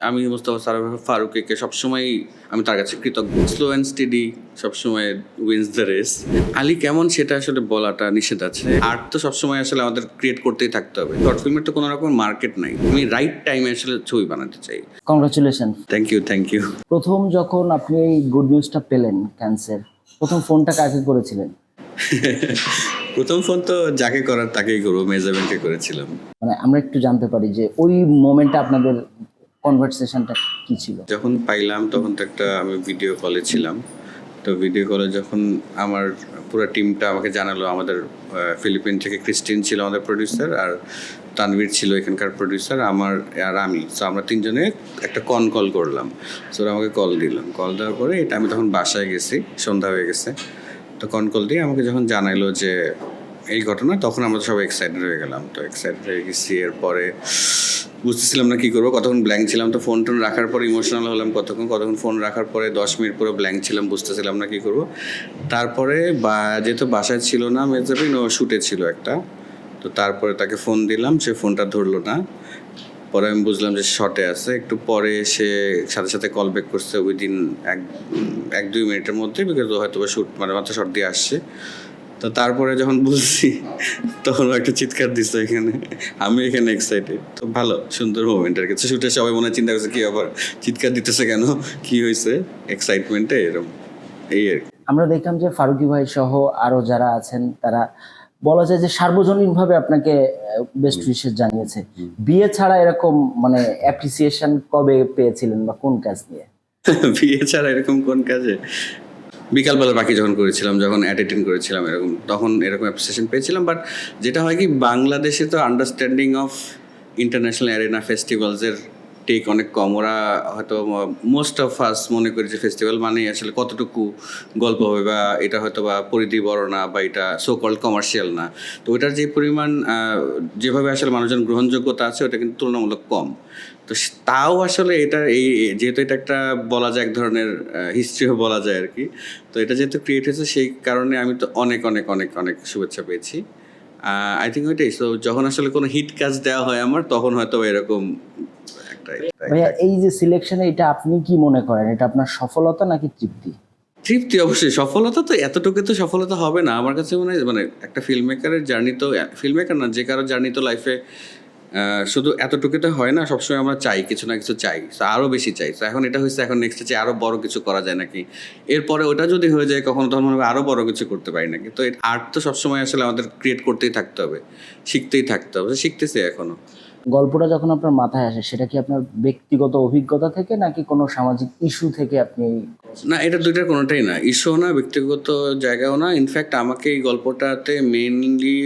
আমি মোস্তফা সারাফ ফারুককে সবসময় আমি তার কাছে কৃতজ্ঞ। স্লো অ্যান্ড স্টেডি সবসময় উইন্স দ্য রেস আলী কেমন সেটা আসলে বলাটা নিষেধ আছে। আর্ট তো সবসময় আসলে আমাদের ক্রিয়েট করতেই থাকতে হবে। শর্ট ফিল্মের তো কোনো রকম মার্কেট নাই। আমি রাইট টাইমে আসলে ছবি বানাতে চাই। Congratulation thank you thank you প্রথম যখন আপনি এই গুড নিউজটা পেলেন ক্যান্সার প্রথম ফোনটা কাকে করেছিলেন? প্রথম ফোন তো যাকে করার তাকেই করব মেজাবেনকে করেছিলাম। মানে আমরা একটু জানতে পারি যে ওই মোমেন্টটা আপনাদের কনভারসেশনটা কি ছিল? যখন পাইলাম, তখন তো একটা আমি ভিডিও কলে ছিলাম। তো ভিডিও কলে যখন আমার পুরো টিমটা আমাকে জানালো, আমাদের ফিলিপিন থেকে ক্রিস্টিন ছিল আমাদের প্রডিউসার আর তানভীর ছিল এখানকার প্রডিউসার আমার আর আমি। তো আমরা তিনজনে একটা কন কল করলাম। সো আমাকে কল দিলাম কল দেওয়ার পরে এটা আমি তখন বাসায় গেছি, সন্ধ্যা হয়ে গেছে। তো কন কল দিয়ে আমাকে যখন জানাইলো যে, এই ঘটনা, তখন আমরা সবাই এক্সাইটেড হয়ে গেলাম। তো এক্সাইটেড হয়ে গেছি, এরপরে বুঝতেছিলাম না কি করব। কতক্ষণ ব্ল্যাঙ্ক ছিলাম তো ফোন টোন রাখার পর ইমোশনাল হলাম কতক্ষণ কতক্ষণ ফোন রাখার পরে দশ মিনিট পুরো ব্ল্যাঙ্ক ছিলাম, বুঝতেছিলাম না কি করব। তারপরে বা, যেহেতু বাসায় ছিল না মেজাবিন ও শুটে ছিল একটা। তো তারপরে তাকে ফোন দিলাম, সে ফোনটা ধরলো না। পরে আমি বুঝলাম যে শর্টে আছে। একটু পরে সে সাথে সাথে কল ব্যাক করছে উইদিন এক এক দুই মিনিটের মধ্যে বিকজ হয়তো শুট মানে মাত্র শর্ট দিয়ে আসছে। তো তারপরে যখন বুঝছি তখন একটা চিৎকার দিচ্ছে এখানে। আমি এখানে এক্সাইটেড তো ভালো সুন্দর মোমেন্ট আর কিছু। শুটে সবাই মনে চিন্তা করছে কি আবার চিৎকার দিতেছে কেন? কি হয়েছে? এক্সাইটমেন্টে এরকম এই আর কি। আমরা দেখলাম যে ফারুকি ভাই সহ আরও যারা আছেন তারা বলা যায় যে সার্বজনীনভাবে আপনাকে বেস্ট উইশেস জানিয়েছে। বিয়ে ছাড়া এরকম মানে অ্যাপ্রিসিয়েশন কবে পেয়েছিলেন বা কোন কাজ নিয়ে? বিয়ে ছাড়া এরকম কোন কাজে? বিকালবেলা বাকি যখন করেছিলাম, যখন অ্যাটেন্ড করেছিলাম এরকম, তখন এরকম অ্যাপ্রিসিয়েশন পেয়েছিলাম। বাট যেটা হয় কি, বাংলাদেশে তো আন্ডারস্ট্যান্ডিং অফ ইন্টারন্যাশনাল অ্যারেনা ফেস্টিভ্যালসের টেক অনেক কম। ওরা হয়তো মোস্ট অফ আস মনে করি যে ফেস্টিভ্যাল মানে আসলে কতটুকু গল্প হবে বা এটা হয়তো বা পরিধি বড় না বা এটা সো কল কমার্শিয়াল না। তো ওটার যে পরিমাণ যেভাবে আসলে মানুষজন গ্রহণযোগ্যতা আছে, ওটা কিন্তু তুলনামূলক কম। তো তাও আসলে এটা এই যেহেতু এটা একটা বলা যায় এক ধরনের হিস্ট্রিও বলা যায় আর কি। তো এটা যেহেতু ক্রিয়েট হয়েছে সেই কারণে আমি তো অনেক অনেক অনেক অনেক শুভেচ্ছা পেয়েছি। আই থিঙ্ক ওইটাই। তো যখন আসলে কোনো হিট কাজ দেওয়া হয় আমার তখন হয়তো এরকম ভাইয়া এই যে সিলেকশনে এটা আপনি কি মনে করেন? এটা আপনার সফলতা নাকি তৃপ্তি? তৃপ্তি অবশ্যই। সফলতা তো এতটুকু তো সফলতা হবে না। আমার কাছে মনে হয় মানে একটা ফিল্ম মেকারের জার্নি তো ফিল্ম মেকার না যে কারও জার্নি তো লাইফে শুধু এতটুকুতে হয় না সবসময় আমরা চাই কিছু না কিছু চাই আরও বেশি চাই। তো এখন এটা হয়েছে এখন নেক্সটে চাই আরও বড় কিছু করা যায় নাকি? এরপরে ওটা যদি হয়ে যায় কখনো তখন মনে হবে আরও বড় কিছু করতে পারি নাকি? তো আর্ট তো সবসময় আসলে আমাদের ক্রিয়েট করতেই থাকতে হবে শিখতেই থাকতে হবে শিখতেছি এখনও। গল্পটা যখন আপনার মাথায় আসে সেটা কি আপনার ব্যক্তিগত অভিজ্ঞতা থেকে নাকি কোনো সামাজিক ইস্যু থেকে আপনি না এটা দুইটার কোনোটাই না ইস্যু না ব্যক্তিগত জায়গাও না। ইনফ্যাক্ট আমাকে এই গল্পটাতে মেইনলি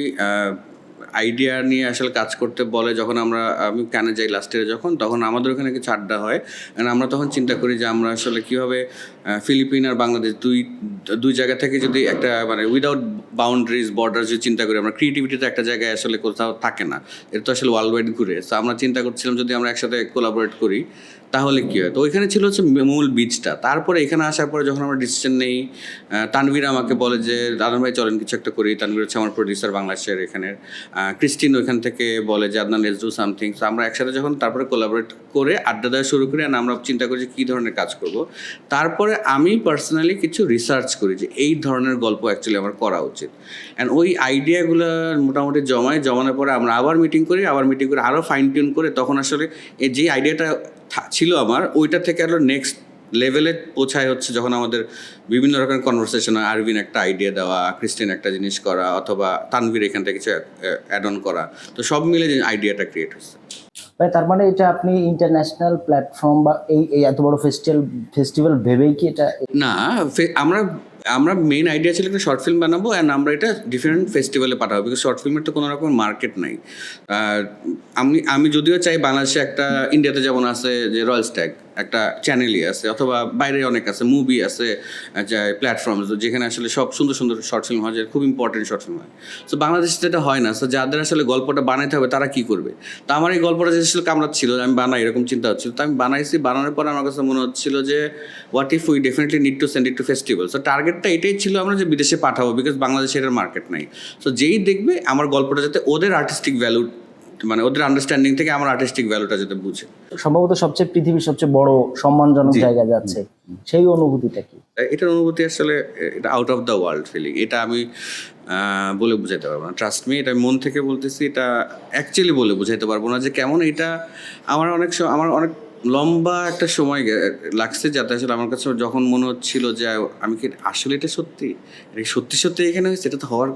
আইডিয়া নিয়ে আসলে কাজ করতে বলে যখন আমরা, আমি কানে যাই লাস্ট ইয়ারে যখন, তখন আমাদের ওখানে কিছু আড্ডা হয়। আমরা তখন চিন্তা করি যে আমরা আসলে কীভাবে ফিলিপিন আর বাংলাদেশ দুই দুই জায়গা থেকে যদি একটা মানে উইদাউট বাউন্ডারিজ বর্ডার যদি চিন্তা করি, আমরা ক্রিয়েটিভিটি তো একটা জায়গায় আসলে কোথাও থাকে না। এটা তো আসলে ওয়ার্ল্ড ওয়াইড ঘুরে। তো আমরা চিন্তা করছিলাম যদি আমরা একসাথে কোলাবোরেট করি, তাহলে কী হয়? তো ওইখানে ছিল হচ্ছে মূল বীজটা তারপরে এখানে আসার পরে যখন আমরা ডিসিশন নেই তানভীর আমাকে বলে যে, দাদন ভাই, চলেন কিছু একটা করি। তানভীর হচ্ছে আমার প্রডিউসার বাংলাদেশের এখানের ক্রিস্টিন ওইখান থেকে বলে যে, আদনান লেটস ডু সামথিং তো আমরা একসাথে যখন তারপরে কোলাবোরেট করে আড্ডা দেওয়া শুরু করি আর আমরা চিন্তা করি যে, কী ধরনের কাজ করব। তারপরে আমি পার্সোনালি কিছু রিসার্চ করি যে এই ধরনের গল্প অ্যাকচুয়ালি আমার করা উচিত। অ্যান্ড ওই আইডিয়াগুলো মোটামুটি জমায়, জমানোর পরে আমরা আবার মিটিং করি, আবার মিটিং করে আরও ফাইন টিউন করে তখন আসলে এই যে আইডিয়াটা ছিল আমার, ওইটা থেকে আরও নেক্সট লেভেলে পৌঁছায় হচ্ছে যখন আমাদের বিভিন্ন রকমের কনভারসেশন হয় আরবিন একটা আইডিয়া দেওয়া ক্রিস্টিন একটা জিনিস করা অথবা তানভীর এখান থেকে কিছু অ্যাড অন করা। তো সব মিলে যে আইডিয়াটা ক্রিয়েট হচ্ছে ভাই তার মানে এটা আপনি ইন্টারন্যাশনাল প্ল্যাটফর্ম বা এই এই এত বড় ফেস্টিভ্যাল ফেস্টিভ্যাল ভেবেই কি এটা না আমরা আমরা মেইন আইডিয়া ছিল একটা শর্ট ফিল্ম বানাবো অ্যান্ড আমরা এটা ডিফারেন্ট ফেস্টিভ্যালে পাঠাবো বিকজ শর্ট ফিল্মের তো কোনো রকম মার্কেট নাই। আমি আমি যদিও চাই বাংলাদেশে একটা ইন্ডিয়াতে যেমন আছে যে রয়্যাল স্ট্যাগ একটা চ্যানেলই আছে, অথবা বাইরে অনেক আছে মুভি আছে প্ল্যাটফর্ম যেখানে আসলে সব সুন্দর সুন্দর শর্ট ফিল্ম হয় খুব ইম্পর্টেন্ট শর্ট ফিল্ম হয়। সো বাংলাদেশে যেটা হয় না। সো যাদের আসলে গল্পটা বানাইতে হবে, তারা কি করবে? তো আমার এই গল্পটা যে আসলে ছিল আমি বানাই, এরকম চিন্তা হচ্ছিল। তো আমি বানাইছি, বানানোর পর আমার কাছে মনে হচ্ছিল যে what if we definitely need to send it to festival so টার্গেটটা এটাই ছিল আমরা যে বিদেশে পাঠাবো বিকজ বাংলাদেশে এটার মার্কেট নাই। সো যেই দেখবে, আমার গল্পটা যাতে ওদের আর্টিস্টিক ভ্যালু মানে ওদের আন্ডারস্ট্যান্ডিং থেকে আমার আর্টিস্টিক ভ্যালুটা যাতে বুঝে। সম্ভবত সবচেয়ে পৃথিবীর সবচেয়ে বড় সম্মানজনক জায়গা যাচ্ছে সেই অনুভূতিটা কি? এটার অনুভূতি আসলে এটা out of the world feeling এটা আমি বলে বুঝাইতে পারব না। ট্রাস্ট মি এটা মন থেকে বলতেছি এটা অ্যাকচুয়ালি বলে বুঝাইতে পারব না যে কেমন এটা আমার অনেক আমার অনেক লম্বা একটা সময় লাগছে যাতে আসলে আমার কাছে যখন মনে হচ্ছিল যে আমি কি আসলে এটা সত্যি? এটা সত্যি সত্যি এখানে হয়েছে? এটা তো হওয়ার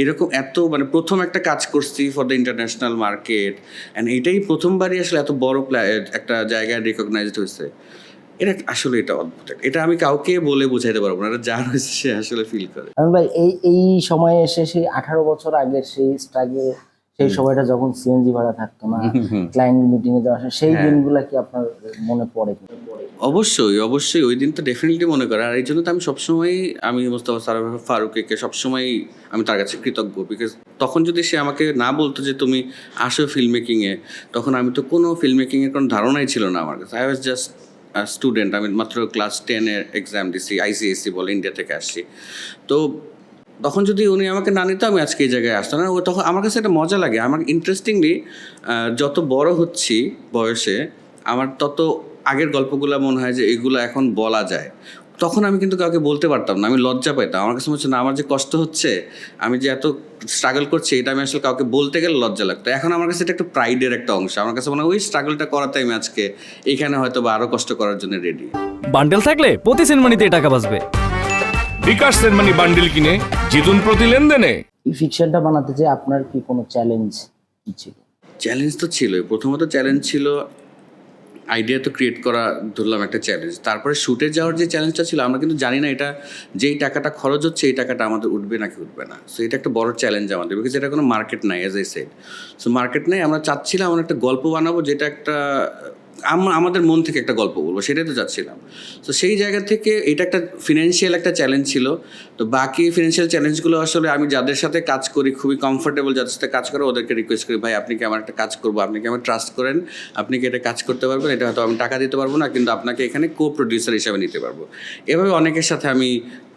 এরকম এত মানে প্রথম একটা কাজ করছি for the international market and এটাই প্রথমবারই আসলে এত বড় একটা জায়গায় রিকগনাইজড হয়েছে। এটা আসলে এটা অদ্ভুত। এটা আমি কাউকে বলে বোঝাইতে পারব না। এটা যার হয়েছে সে আসলে ফিল করে। ভাই, এই এই সময়ে এসে সেই আঠারো বছর আগের সেই স্ট্রাগল সেই সময়টা যখন সিএনজি ভাড়া থাকতো না ক্লায়েন্ট মিটিং এ যাওয়া আসা, সেই দিনগুলো কি আপনার মনে পড়ে? অবশ্যই অবশ্যই। ওই দিন তো ডেফিনেটলি মনে করে। আর এই জন্য তো আমি সবসময় আমি মোস্তফা সারাফ ফারুককে সবসময় আমি তার কাছে কৃতজ্ঞ। বিকজ তখন যদি সে আমাকে না বলতো যে তুমি আসো ফিল্ম মেকিংয়ে তখন আমি তো কোনো ফিল্ম মেকিংয়ের কোনো ধারণাই ছিল না আমার কাছে। আই ওয়াজ জাস্ট স্টুডেন্ট আমি মাত্র ক্লাস টেনের এক্সাম দিছি আইসিএসসি বলে ইন্ডিয়া থেকে আসছি। তো তখন যদি উনি আমাকে না নিত, আমি আজকে এই জায়গায় আসতাম। না, ও তখন, আমার কাছে একটা মজা লাগে। আমার ইন্টারেস্টিংলি যত বড় হচ্ছি বয়সে, আমার তত আগের গল্পগুলো মনে হয় যে এগুলো এখন বলা যায়। তখন আমি কিন্তু কাউকে বলতে পারতাম না, আমি লজ্জা পাইতাম। আমার কাছে মনে হচ্ছে, না, আমার যে কষ্ট হচ্ছে, আমি যে এত স্ট্রাগল করছি, এটা আমি আসলে কাউকে বলতে গেলে লজ্জা লাগতো। এখন আমার কাছে এটা একটা প্রাইডের একটা অংশ। আমার কাছে মনে হয়, ওই স্ট্রাগলটা করাতে আমি আজকে এখানে হয়তো বা আরও কষ্ট করার জন্য রেডি বান্ডেল থাকলে প্রতি সিনেমানিতে টাকা বাঁচবে। বিকাশ সেনমানি বান্ডিল কিনে জিতুন প্রতি লেনদেনে। এই ফিকশনটা বানাতে যে আপনার কি কোনো চ্যালেঞ্জ কি ছিল? চ্যালেঞ্জ তো ছিলই। প্রথমত চ্যালেঞ্জ ছিল আইডিয়া তো ক্রিয়েট করা ধরলাম একটা চ্যালেঞ্জ তারপরে শুটে যাওয়ার যে চ্যালেঞ্জটা ছিল আমরা কিন্তু জানি না এটা যেই টাকাটা খরচ হচ্ছে এই টাকাটা আমাদের উঠবে নাকি উঠবে না। সো এটা একটা বড় চ্যালেঞ্জ আমাদের বিকজ এটা কোনো মার্কেট নাই as I said so market নাই আমরা চাচ্ছিলাম আমরা একটা গল্প বানাবো যেটা একটা আমাদের মন থেকে একটা গল্প বলব, সেটাই তো চাচ্ছিলাম। তো সেই জায়গা থেকে এটা একটা ফিনান্সিয়াল একটা চ্যালেঞ্জ ছিল। তো বাকি ফিনান্সিয়াল চ্যালেঞ্জগুলো আসলে আমি যাদের সাথে কাজ করি, খুবই কমফোর্টেবল যাদের সাথে কাজ করে, ওদেরকে রিকোয়েস্ট করি, ভাই, আপনি কি আমার একটা কাজ করব? আপনি কি আমার ট্রাস্ট করেন? আপনি কি এটা কাজ করতে পারবেন? এটা হয়তো আমি টাকা দিতে পারব না, কিন্তু আপনাকে এখানে কো প্রডিউসার হিসাবে নিতে পারব। এভাবে অনেকের সাথে আমি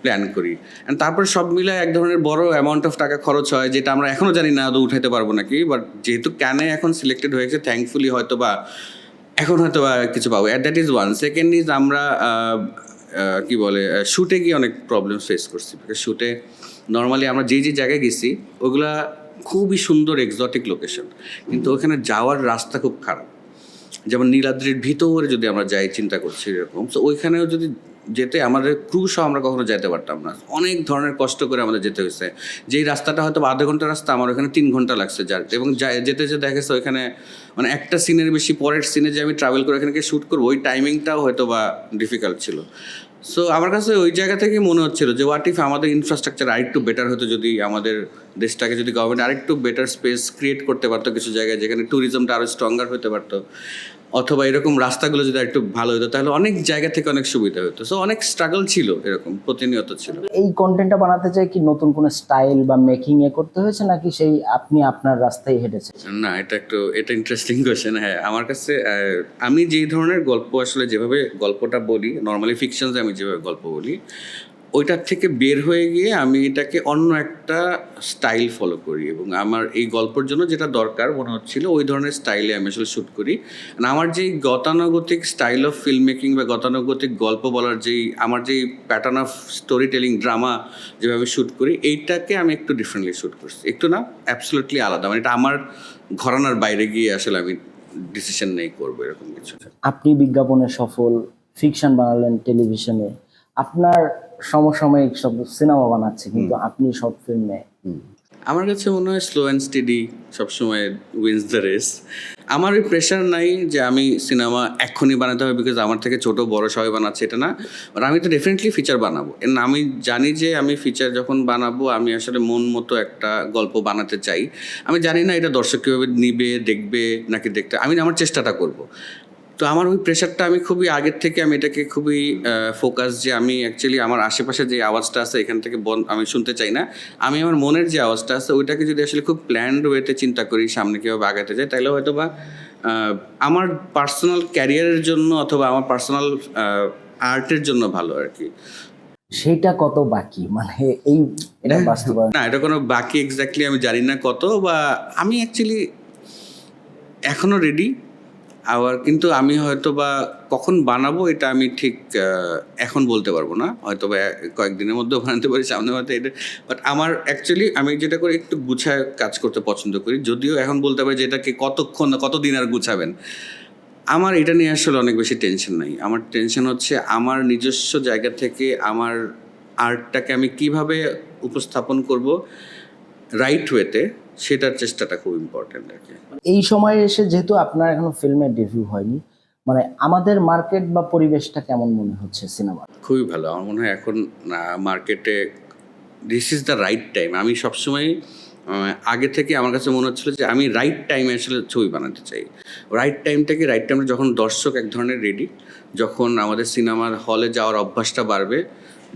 প্ল্যান করি। অ্যান্ড তারপরে সব মিলে এক ধরনের বড় অ্যামাউন্ট অফ টাকা খরচ হয়, যেটা আমরা এখনও জানি না, আদৌ উঠাইতে পারব নাকি? বাট যেহেতু ক্যানে এখন সিলেক্টেড হয়েছে থ্যাঙ্কফুলি হয়তো বা এখন হয়তো কিছু পাবো। At that is one second is আমরা কি বলে শ্যুটে গিয়ে অনেক প্রবলেম ফেস করছি। শ্যুটে নর্মালি আমরা যে যে জায়গায় গেছি, ওগুলা খুবই সুন্দর এক্সটিক লোকেশন কিন্তু ওখানে যাওয়ার রাস্তা খুব খারাপ। যেমন নীলাদ্রির ভিতরে যদি আমরা যাই, চিন্তা করছি এরকম। তো ওইখানেও যদি যেতে আমাদের ক্রুশও আমরা কখনো যেতে পারতাম না। অনেক ধরনের কষ্ট করে আমাদের যেতে হয়েছে। যেই রাস্তাটা হয়তো আধা ঘণ্টা রাস্তা, আমার ওখানে তিন ঘণ্টা লাগছে যার, এবং যেতে যেতে দেখা গেছে ওইখানে মানে একটা সিনের বেশি পরের সিনে যে আমি ট্রাভেল করে এখানে শ্যুট করব, ওই টাইমিংটাও হয়তো বা ডিফিকাল্ট ছিল। সো আমার কাছে ওই জায়গা থেকে মনে হচ্ছিল যে হোয়াট ইফ আমাদের ইনফ্রাস্ট্রাকচার আরেকটু বেটার হতো যদি আমাদের দেশটাকে, যদি গভর্নমেন্ট আরেকটু বেটার স্পেস ক্রিয়েট করতে পারতো কিছু জায়গায়, যেখানে ট্যুরিজমটা আরও স্ট্রঙ্গার হতে পারতো। অথবা এরকম রাস্তাগুলো যদি একটু ভালো হতো তাহলে অনেক জায়গা থেকে অনেক সুবিধা হতো। সো অনেক স্ট্রাগল ছিল এরকম প্রতিনিয়ত ছিল। এই কন্টেন্টটা বানাতে চাই কি নতুন কোনো স্টাইল বা মেকিং এ করতে হয়েছে নাকি সেই আপনি আপনার রাস্তায় হেঁটেছেন? না এটা একটু এটা ইন্টারেস্টিং কোয়েশ্চেন হ্যাঁ। আমার কাছে আমি যেই ধরনের গল্প আসলে যেভাবে গল্পটা বলি নর্মালি ফিকশনসে আমি যেভাবে গল্প বলি ওইটার থেকে বের হয়ে গিয়ে আমি এটাকে অন্য একটা স্টাইল ফলো করি এবং আমার এই গল্পের জন্য যেটা দরকার মনে হচ্ছিল, ওই ধরনের স্টাইলে আমি আসলে শ্যুট করি। আমার যেই গতানুগতিক স্টাইল অফ ফিল্ম মেকিং বা গতানুগতিক গল্প বলার যেই, আমার যেই pattern of story telling drama যেভাবে শ্যুট করি, এইটাকে আমি একটু ডিফারেন্টলি শ্যুট করছি। একটু না অ্যাবসলুটলি আলাদা। মানে এটা আমার ঘরানার বাইরে গিয়ে আসলে আমি ডিসিশন নেই করব এরকম কিছু। আপনি বিজ্ঞাপনে সফল ফিকশন বানালেন টেলিভিশনে আপনার সমসাময়িক সব সিনেমা বানাচ্ছে কিন্তু আপনি শর্ট ফিল্মে আমার কাছে মনে হয় স্লো অ্যান্ড স্টেডি সবসময় উইন্স দ্য রেস আমার ওই প্রেশার নাই যে আমি সিনেমা এক্ষুনি বানাতে হবে বিকজ আমার থেকে ছোট বড় সবাই বানাচ্ছে এটা না। আর আমি তো ডেফিনেটলি ফিচার বানাবো। And আমি জানি যে আমি ফিচার যখন বানাবো আমি আসলে মন মতো একটা গল্প বানাতে চাই। আমি জানি না এটা দর্শক কীভাবে নিবে দেখবে নাকি দেখতে আমি আমার চেষ্টাটা করব। তো আমার ওই প্রেশারটা আমি খুবই আগের থেকে আমি এটাকে খুবই ফোকাস যে আমি অ্যাকচুয়ালি আমার আশেপাশে যে আওয়াজটা আছে এখান থেকে বন আমি শুনতে চাই না। আমি আমার মনের যে আওয়াজটা আছে ওইটাকে যদি আসলে খুব প্ল্যান্ড ওয়েতে চিন্তা করি সামনে কীভাবে আগাতে যাই তাহলে হয়তো বা আমার পার্সোনাল ক্যারিয়ারের জন্য অথবা আমার পার্সোনাল আর্টের জন্য ভালো আর কি। সেটা কত বাকি? মানে এই এটা বাস্তবায়ন। না এটা কোনো বাকি এক্স্যাক্টলি আমি জানি না কত বা আমি অ্যাকচুয়ালি এখনও রেডি আবার কিন্তু আমি হয়তো বা কখন বানাবো এটা আমি ঠিক এখন বলতে পারব না। হয়তো বা কয়েকদিনের মধ্যেও বানাতে পারি, সামনে হয়তো এটা বাট আমার অ্যাকচুয়ালি আমি যেটা করি, একটু গুছায় কাজ করতে পছন্দ করি। যদিও এখন বলতে পারি যে এটাকে কতক্ষণ, কতদিন আর গুছাবেন? আমার এটা নিয়ে আসলে অনেক বেশি টেনশন নাই। আমার টেনশন হচ্ছে আমার নিজস্ব জায়গা থেকে আমার আর্টটাকে আমি কীভাবে উপস্থাপন করব রাইট ওয়েতে সেটার চেষ্টাটা খুব ইম্পর্ট্যান্ট আর কি। এই সময়ে এসে যেহেতু আপনার এখনও ফিল্মের ডেবিউ হয়নি মানে আমাদের মার্কেট বা পরিবেশটা কেমন মনে হচ্ছে সিনেমা খুবই ভালো। আমার মনে হয় এখন মার্কেটে this is the right time আমি সবসময় আগে থেকে আমার কাছে মনে হচ্ছিল যে আমি রাইট টাইমে আসলে ছবি বানাতে চাই। রাইট টাইমটাকে রাইট টাইমে যখন দর্শক এক ধরনের রেডি যখন আমাদের সিনেমার হলে যাওয়ার অভ্যাসটা বাড়বে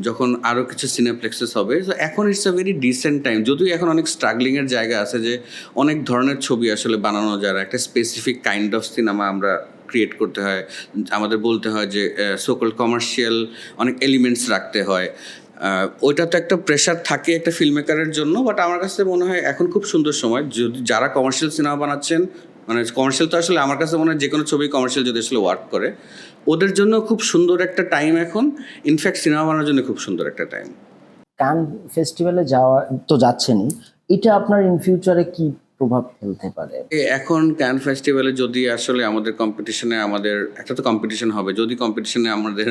যখন আরও কিছু সিনেপ্লেক্সেস হবে তো এখন it's a very decent time যদিও এখন অনেক স্ট্রাগলিংয়ের জায়গা আছে যে অনেক ধরনের ছবি আসলে বানানো যায় একটা স্পেসিফিক কাইন্ড অফ সিনেমা আমরা ক্রিয়েট করতে হয়। আমাদের বলতে হয় যে সোকল কমার্শিয়াল অনেক এলিমেন্টস রাখতে হয়। ওইটা তো একটা প্রেশার থাকে একটা ফিল্ম মেকারের জন্য বাট আমার কাছে মনে হয় এখন খুব সুন্দর সময়। যদি যারা কমার্শিয়াল সিনেমা বানাচ্ছেন মানে কমার্শিয়াল তো আসলে আমার কাছে মনে হয় যে কোনো ছবি কমার্শিয়াল যদি আসলে ওয়ার্ক করে ওদের জন্য খুব সুন্দর একটা টাইম এখন। ইনফ্যাক্ট সিনেমা বানানোর জন্য খুব সুন্দর একটা টাইম কান ফেস্টিভ্যালে যাওয়া তো যাচ্ছেনই। এটা আপনার ইন ফিউচারে কি প্রভাব ফেলতে পারে। এখন ক্যান ফেস্টিভ্যালে যদি আসলে আমাদের কম্পিটিশনে আমাদের, একটা তো কম্পিটিশন হবে, যদি কম্পিটিশনে আমাদের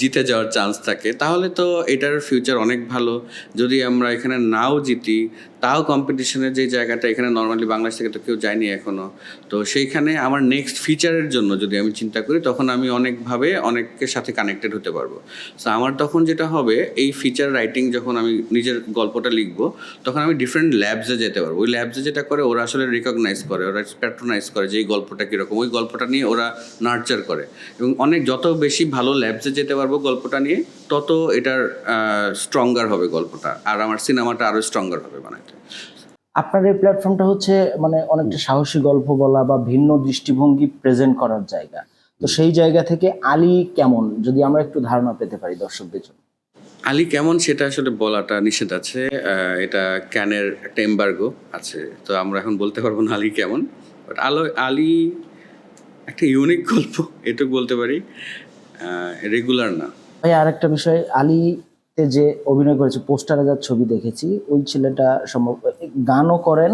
জিতে যাওয়ার চান্স থাকে, তাহলে তো এটার ফিউচার অনেক ভালো। যদি আমরা এখানে নাও জিতি, তাও কম্পিটিশনের যে জায়গাটা, এখানে নর্মালি বাংলাদেশ থেকে তো কেউ যায়নি এখনও তো সেইখানে আমার নেক্সট ফিচারের জন্য যদি আমি চিন্তা করি, তখন আমি অনেকভাবে অনেকের সাথে কানেক্টেড হতে পারব। সো আমার তখন যেটা হবে, এই ফিচার রাইটিং যখন আমি নিজের গল্পটা লিখব, তখন আমি ডিফারেন্ট ল্যাবসে যেতে পারব। ওই ল্যাবসে যেটা করে ওরা আসলে রিকগনাইজ করে, ওরা প্যাট্রোনাইজ করে যে এই গল্পটা কীরকম। ওই গল্পটা নিয়ে ওরা নার্চার করে। এবং অনেক যত বেশি ভালো ল্যাবসে যেতে পারব গল্পটা নিয়ে, তত এটার স্ট্রঙ্গার হবে গল্পটা। আর আমার সিনেমাটা আরও স্ট্রঙ্গার হবে বানাইতে। আপনার এই প্ল্যাটফর্মটা হচ্ছে মানে অনেকটা সাহসী গল্প বলা বা ভিন্ন দৃষ্টিভঙ্গি প্রেজেন্ট করার জায়গা। তো সেই জায়গা থেকে আলী কেমন? যদি আমরা একটু ধারণা পেতে পারি দর্শকদের জন্য। আলী কেমন সেটা আসলে বলাটা নিষেধ আছে এটা ক্যানের একটা এম্বার্গো আছে তো আমরা এখন বলতে পারব না আলী কেমন বাট আলো আলী একটা ইউনিক গল্প এটুকু বলতে পারি রেগুলার না। ভাই আরেকটা বিষয় আলীতে যে অভিনয় করেছে পোস্টারে যার ছবি দেখেছি ওই ছেলেটা সম্ভব গানও করেন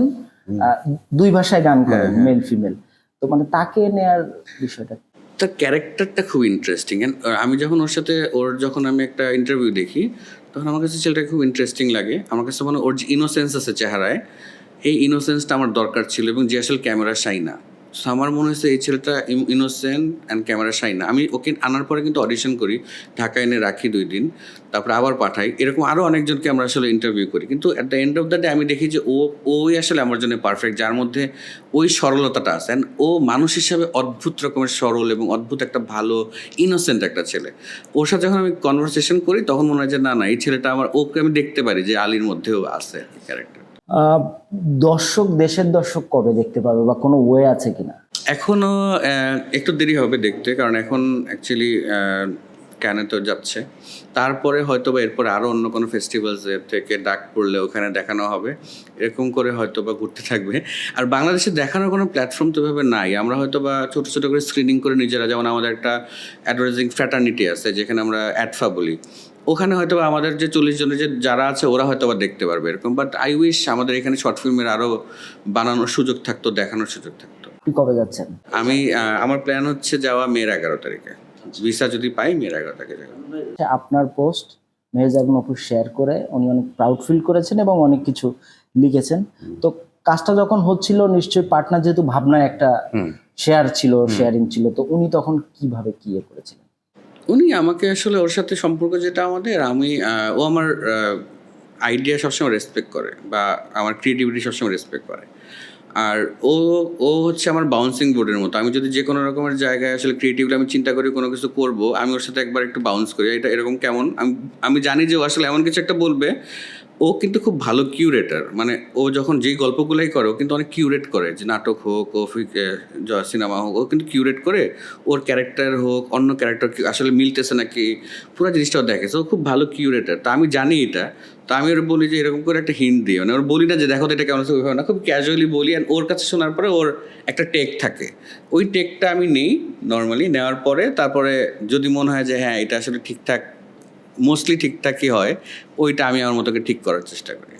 দুই ভাষায় গান করেন মেল ফিমেল তো মানে তাকে নেয়ার বিষয়টা তার ক্যারেক্টারটা খুব ইন্টারেস্টিং আমি যখন ওর সাথে, ওর যখন আমি একটা ইন্টারভিউ দেখি, তখন আমার কাছে ছেলেটা খুব ইন্টারেস্টিং লাগে। আমার কাছে মানে ওর যে ইনোসেন্স আছে চেহারায়, এই ইনোসেন্সটা আমার দরকার ছিল এবং যে আসলে ক্যামেরা শাই না So আমার মনে হয়েছে এই ছেলেটা ইনোসেন্ট অ্যান্ড ক্যামেরা শাই না। আমি ওকে আনার পরে কিন্তু অডিশন করি ঢাকা এনে রাখি দুই দিন, তারপরে আবার পাঠাই। এরকম আরও অনেকজনকে আমরা আসলে ইন্টারভিউ করি। কিন্তু at the end of the day আমি দেখি যে ও, ওই আসলে আমার জন্য পারফেক্ট যার মধ্যে ওই সরলতাটা আছে। অ্যান্ড ও মানুষ হিসাবে অদ্ভুত রকমের সরল এবং অদ্ভুত একটা ভালো ইনোসেন্ট একটা ছেলে। ওর সাথে যখন আমি কনভারসেশন করি, তখন মনে হয় যে না না, এই ছেলেটা আমার, ওকে আমি দেখতে পারি যে আলির মধ্যেও আছে ক্যারেক্টার দর্শক, দেশের দর্শক কবে দেখতে পাবে বা কোনো ওয়ে আছে কিনা? এখনও একটু দেরি হবে দেখতে, কারণ এখন অ্যাকচুয়ালি ক্যানে তো যাচ্ছে। তারপরে হয়তো বা এরপরে আরও অন্য কোনো ফেস্টিভ্যালস থেকে ডাক পড়লে ওখানে দেখানো হবে। এরকম করে হয়তো বা ঘুরতে থাকবে। আর বাংলাদেশে দেখানোর কোনো প্ল্যাটফর্ম তো এভাবে নাই। আমরা হয়তো বা ছোটো ছোটো করে স্ক্রিনিং করে নিজেরা, যেমন আমাদের একটা অ্যাডভার্টাইজিং ফ্র্যাটার্নিটি আছে, যেখানে আমরা অ্যাডফা বলি। ওখানে হয়তো আমাদের যে চল্লিশ জনের যে যারা আছে ওরা হয়তো বা দেখতে পারবে এরকম। বাট আই উইশ আমাদের এখানে শর্ট ফিল্মের আরও বানানোর সুযোগ থাকতো দেখানোর সুযোগ থাকতো। কবে যাচ্ছেন? আমি আমার প্ল্যান হচ্ছে যাওয়া মেয়ের এগারো তারিখে। ভিসা যদি পাই মেয়ের এগারো তারিখে আপনার পোস্ট মেহজাগুন অপু শেয়ার করে উনি অনেক প্রাউড ফিল করেছেন এবং অনেক কিছু লিখেছেন। তো কাজটা যখন হচ্ছিল নিশ্চয়ই পার্টনার যেহেতু ভাবনায় একটা শেয়ার ছিল শেয়ারিং ছিল তো উনি তখন কীভাবে কি করেছিলেন? উনি আমাকে আসলে ওর সাথে সম্পর্ক যেটা আমাদের, আমি ও আমার আইডিয়া সবসময় রেসপেক্ট করে বা আমার ক্রিয়েটিভিটি সবসময় রেসপেক্ট করে। আর ও ও হচ্ছে আমার বাউন্সিং বোর্ডের মতো। আমি যদি যে কোনো রকমের জায়গায় আসলে ক্রিয়েটিভলি আমি চিন্তা করি, কোনো কিছু করব, আমি ওর সাথে একবার একটু বাউন্স করি, এটা এরকম কেমন? আমি আমি জানি যে ও আসলে এমন কিছু একটা বলবে ও কিন্তু খুব ভালো কিউরেটার মানে ও যখন যেই গল্পগুলাই করে, ও কিন্তু অনেক কিউরেট করে। যে নাটক হোক, ও সিনেমা হোক, ও কিন্তু কিউরেট করে। ওর ক্যারেক্টার হোক, অন্য ক্যারেক্টার আসলে মিলতেছে নাকি, পুরো জিনিসটাও দেখে। ও খুব ভালো কিউরেটার তা আমি জানি এটা। তো আমি ওর বলি যে, এরকম করে একটা হিন্ট দিই মানে ওর বলি না যে, দেখো তো এটা কেমন আছে না। খুব ক্যাজুয়ালি বলি। আর ওর কাছে শোনার পরে ওর একটা টেক থাকে। ওই টেকটা আমি নিই নর্মালি নেওয়ার পরে তারপরে যদি মনে হয় যে হ্যাঁ এটা আসলে ঠিকঠাক মোস্টলি ঠিকঠাকই হয় ওইটা আমি আমার মতোকে ঠিক করার চেষ্টা করি।